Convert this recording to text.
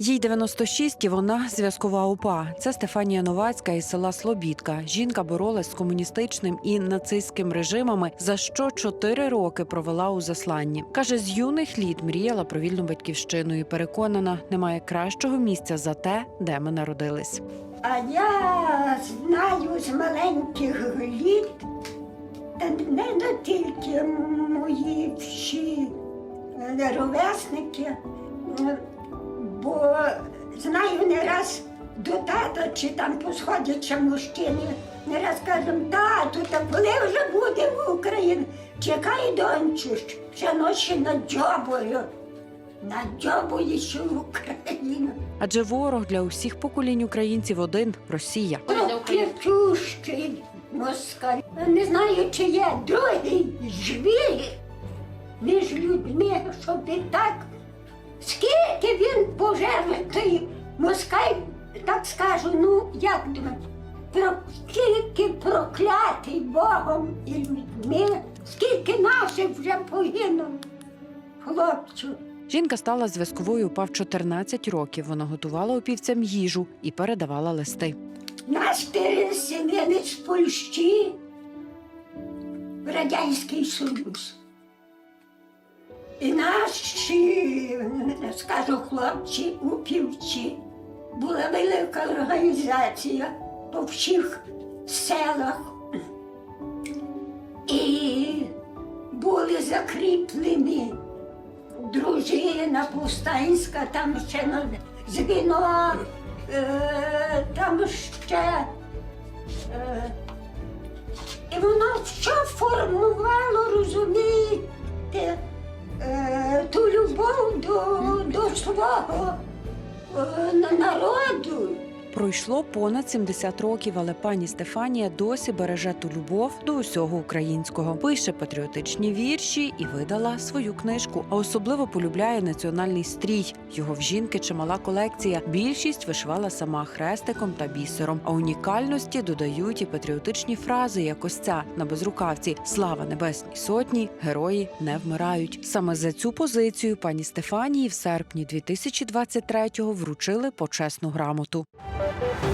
Їй 96 і вона зв'язкова УПА. Це Стефанія Новацька із села Слобідка. Жінка боролась з комуністичним і нацистським режимами, за що чотири роки провела у засланні. Каже, з юних літ мріяла про вільну батьківщину і переконана, немає кращого місця за те, де ми народились. А я знаю з маленьких літ, та не тільки мої всі е, ровесники, раз до тата, чи там посходяться мужчини, не раз кажуть, тату, та коли вже буде в Україні? Чекай, дончу, ще ночі над джобою, над джобою, що в Україну. Адже ворог для усіх поколінь українців один Росія. Проклятущий москаль. Не знаю, чи є другий звір між людьми, щоб і так. Скільки він пожертв, той москаль, так скажу, ну як думаю, про скільки проклятий Богом і людьми, скільки наших вже загинуло, хлопців. Жінка стала зв'язковою УПА в 14 років. Вона готувала опівцям їжу і передавала листи. Нас переселили з Польщі в Радянський Союз. І наші, скажу, хлопці упівці, була велика організація по всіх селах. І були закріплені дружина Пустанська, там ще на звіно, е, там ще. Е, і воно що формувало, розумієте, е, ту любов до, до свого 哪路？Пройшло понад 70 років, але пані Стефанія досі береже ту любов до усього українського. Пише патріотичні вірші і видала свою книжку. А особливо полюбляє національний стрій. Його в жінки чимала колекція. Більшість вишивала сама хрестиком та бісером. А унікальності додають і патріотичні фрази, як ось ця на безрукавці: Слава Небесній Сотні, герої не вмирають. Саме за цю позицію пані Стефанії в серпні 2023-го вручили почесну грамоту. Thank you.